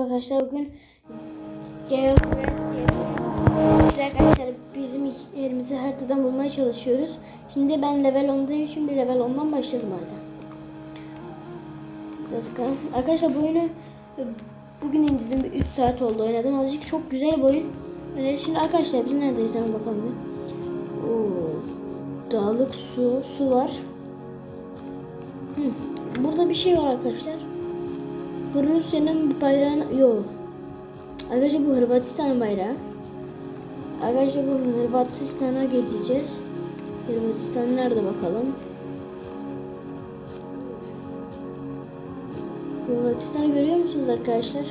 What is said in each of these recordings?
Arkadaşlar bugün Geoquest arkadaşlar bizim yerimizi haritadan bulmaya çalışıyoruz. Şimdi ben level 10'dayım. Şimdi level 10'dan başladım go. Arkadaşlar bu oyunu bugün indirdim. Bir 3 saat oldu oynadım. Azıcık çok güzel bir oyun. Yani şimdi arkadaşlar biz neredeyiz hemen bakalım. Oo, dağlık su, su var. Hı, burada bir şey var arkadaşlar. Bu Rusya'nın bayrağını... Yok. Arkadaşlar bu Hırvatistan'ın bayrağı. Arkadaşlar bu Hırvatistan'a gideceğiz. Hırvatistan nerede bakalım. Hırvatistan'ı görüyor musunuz arkadaşlar?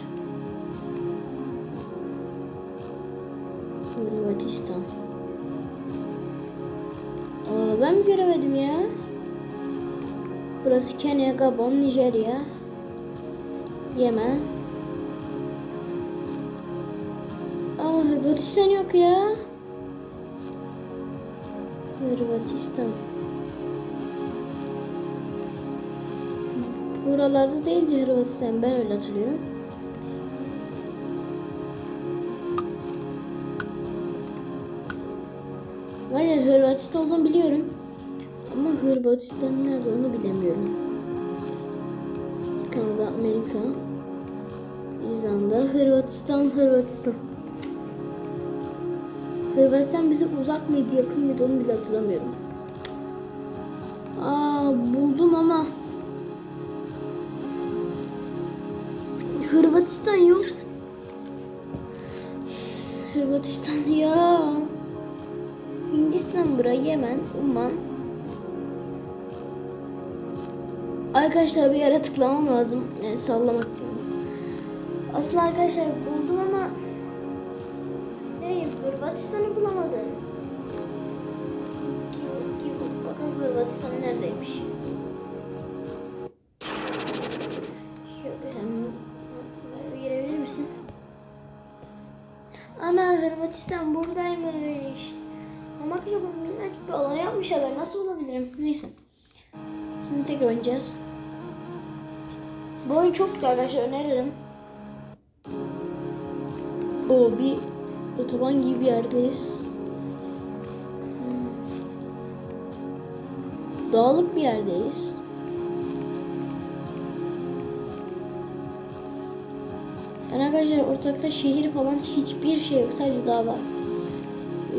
Hırvatistan. Aa, ben mi göremedim ya? Burası Kenya, Gabon, Nijerya. Yemen. Aa Hırvatistan yok ya. Hırvatistan. Buralarda değildi Hırvatistan. Ben öyle hatırlıyorum. Aynen Hırvatistan olduğunu biliyorum. Ama Hırvatistan nerede onu bilemiyorum. Kanada, Amerika, İzlanda, Hırvatistan, Hırvatistan. Hırvatistan bize uzak mıydı, yakın mıydı onu bile hatırlamıyorum. Aa buldum ama Hırvatistan yok. Hırvatistan ya. Hindistan bura, Yemen, Umman. Arkadaşlar bir yere tıklamam lazım. Yani sallamak diyorum. Aslında arkadaşlar buldum ama Neyim Hırvatistan'ı bulamadım. Bakalım Hırvatistan neredeymiş. Girebilir misin? Ana Hırvatistan buradaymış. Ama bu minnacık bir alan yapmışlar. Nasıl bulabilirim? Neyse. Şimdi tekrar oynayacağız. Bu oyun çok güzel arkadaşlar öneririm. O bir otoban gibi bir yerdeyiz. Hmm. Dağlık bir yerdeyiz. Yani arkadaşlar ortakta şehir falan hiçbir şey yok. Sadece dağ var.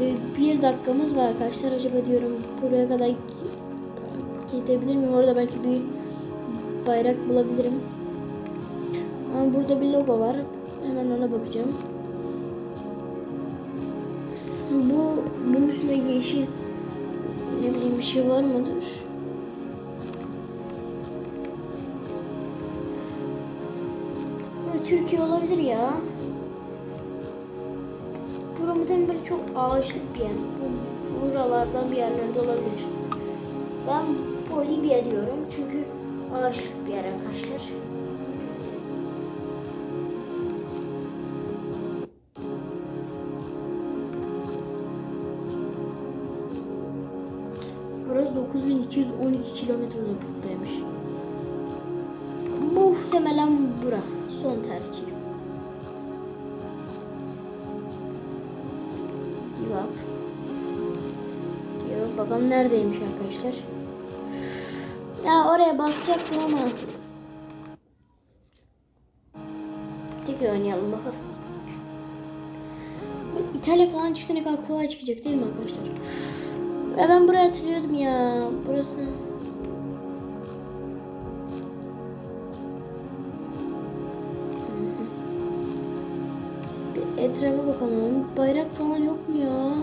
Ee, bir dakikamız var arkadaşlar. Acaba diyorum buraya kadar gidebilir miyim? Orada belki bir bayrak bulabilirim. Ama burada bir logo var. Hemen ona bakacağım. Bu bunun üstünde yeşil ne bileyim bir şey var mıdır? Türkiye olabilir ya. Bura muhtemelen böyle çok ağaçlık bir yer. Bu- Buralardan bir yerlerde olabilir. Ben Bolivya diyorum çünkü ağaçlık bir yer arkadaşlar. Burası 9212 kilometre uzaklıktaymış. Muhtemelen bura. Son tercih. Give up. Give up. Bakalım neredeymiş arkadaşlar. Ya oraya basacaktım ama. Tekrar oynayalım bakalım. İtalya falan çıksa ne kadar kolay çıkacak değil mi arkadaşlar? Ve ben burayı hatırlıyordum ya. Burası. Bir etrafa bakalım. Bayrak falan yok mu ya?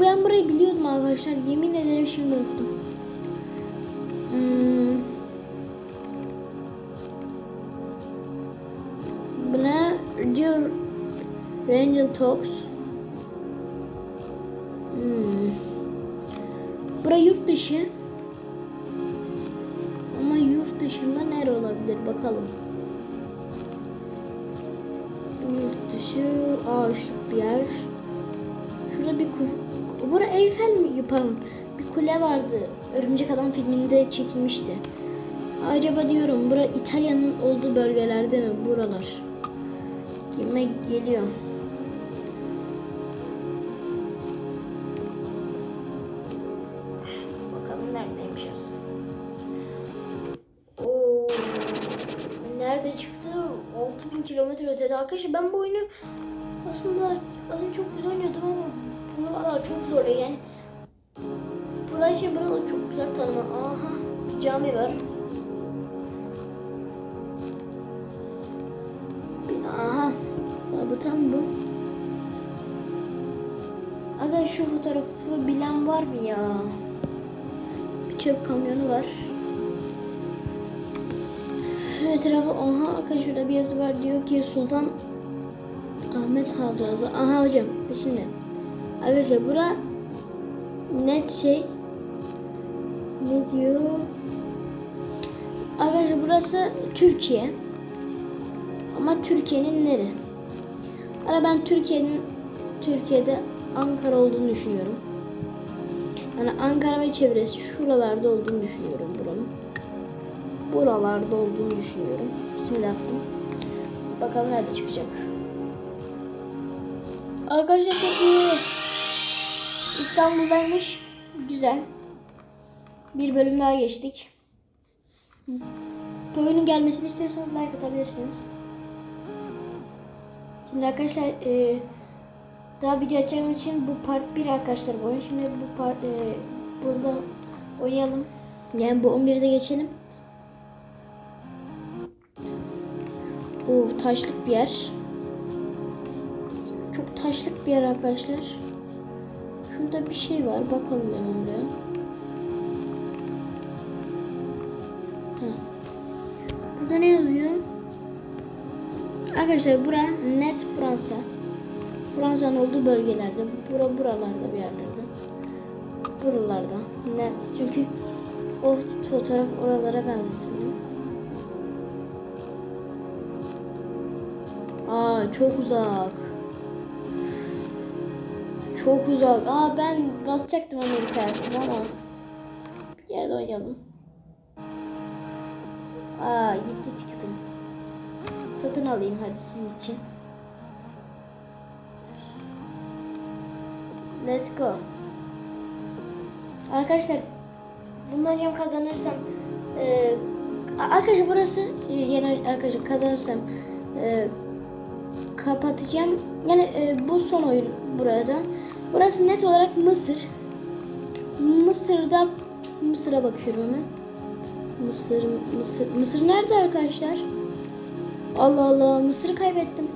Ben burayı biliyordum arkadaşlar. Yemin ederim şimdi unuttum. Hmm. Bu ne? Diyor Rangel Talks. Hmm. Bura yurt dışı. Ama yurt dışında nere olabilir bakalım. Yurt dışı ağaçlık bir yer. Şurada bir ku- Bura Eyfel mi? Pardon. Bir kule vardı. Örümcek Adam filminde çekilmişti. Acaba diyorum bura İtalya'nın olduğu bölgelerde mi? Buralar. Kime geliyor? Bakalım neredeymişiz. Oo, nerede çıktı? 6000 kilometre ötede. Arkadaşlar ben bu oyunu aslında az önce çok güzel oynuyordum ama buralar çok zor yani. Burayı şey buralar çok güzel tanıma. Aha cami var. Aha sabıtan bu. Aga şu fotoğrafı bilen var mı ya? Bir çöp kamyonu var. Etrafı oha aga şurada bir yazı var diyor ki Sultan Ahmet Havcazı. Aha hocam şimdi. Arkadaşlar bura net şey ne diyor? Arkadaşlar burası Türkiye. Ama Türkiye'nin nere? Ara ben Türkiye'nin Türkiye'de Ankara olduğunu düşünüyorum. Yani Ankara ve çevresi şuralarda olduğunu düşünüyorum buranın. Buralarda olduğunu düşünüyorum. Şimdi attım. Bakalım nerede çıkacak. Arkadaşlar çok iyi. İstanbul'daymış. Güzel. Bir bölüm daha geçtik. Bu oyunun gelmesini istiyorsanız like atabilirsiniz. Şimdi arkadaşlar e, daha video açacağım için bu part 1 arkadaşlar bu. Şimdi bu part e, burada oynayalım. Yani bu 11'de geçelim. O taşlık bir yer. Çok taşlık bir yer arkadaşlar. Şurada bir şey var. Bakalım hemen buraya. Heh. Burada ne yazıyor? Arkadaşlar bura net Fransa. Fransa'nın olduğu bölgelerde. Bura buralarda bir yerlerde. Buralarda net. Çünkü o fotoğraf oralara benzetildi. Aa çok uzak. Çok uzak. Aa ben basacaktım Amerika aslında ama bir yerde oynayalım. Aa gitti ticketim. Satın alayım hadi sizin için. Let's go. Arkadaşlar bundan yem kazanırsam e, arkadaşlar burası yeni arkadaşlar kazanırsam e, kapatacağım. Yani e, bu son oyun burada. Burası net olarak Mısır. Mısır'da Mısır'a bakıyorum hemen. Mısır, Mısır, Mısır nerede arkadaşlar? Allah Allah, Mısır'ı kaybettim.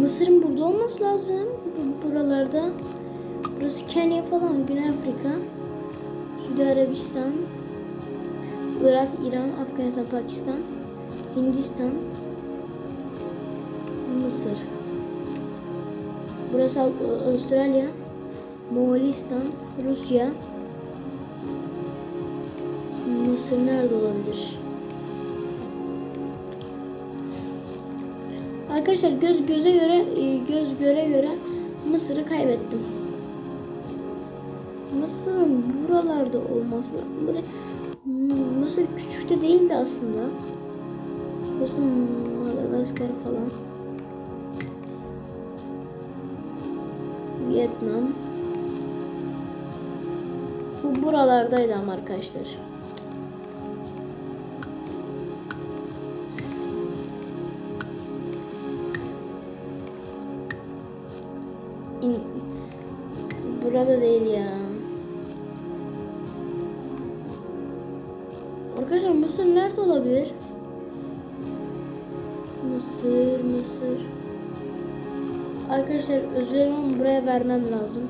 Mısır'ın burada olması lazım. Bu- Buralarda. Burası Kenya falan, Güney Afrika. Suudi Arabistan. Irak, İran, Afganistan, Pakistan, Hindistan, Mısır. Burası Av- Avustralya, Moğolistan, Rusya. Mısır nerede olabilir? Arkadaşlar göz göze göre e, göz göre göre Mısır'ı kaybettim. Mısır'ın buralarda olması böyle Mısır küçük de değildi aslında. Burası Madagaskar falan. Vietnam. Bu buralardaydı ama arkadaşlar. İn Burada değil ya. Arkadaşlar Mısır nerede olabilir? Mısır, Mısır. Arkadaşlar özür ama buraya vermem lazım.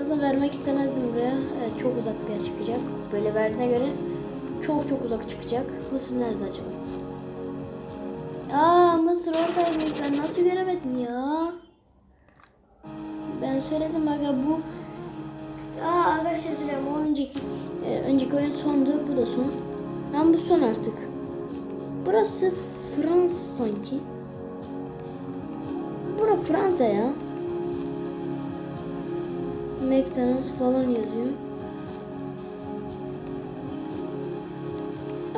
Aslında vermek istemezdim buraya. Evet çok uzak bir yer çıkacak. Böyle verdiğine göre çok çok uzak çıkacak. Mısır nerede acaba? Aa Mısır oradaymış. Ben nasıl göremedim ya? Ben söyledim aga bu Aa arkadaşlar dilerim o önceki e, önceki oyun sondu bu da son. Ama bu son artık. Burası Fransa sanki. Fransa ya. McDonald's falan yazıyor.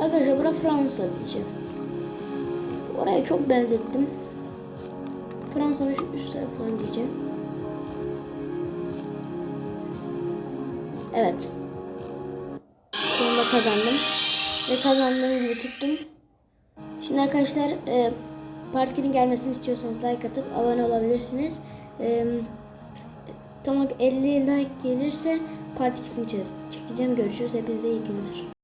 Arkadaşlar bura Fransa diyeceğim. Oraya çok benzettim. Fransa'nın şu üst taraflarını diyeceğim. Evet. Sonunda kazandım. Ve kazandığım gibi tuttum. Şimdi arkadaşlar e, Part 2'nin gelmesini istiyorsanız like atıp abone olabilirsiniz. E, tam 50 like gelirse Part 2'sini çekeceğim. Görüşürüz. Hepinize iyi günler.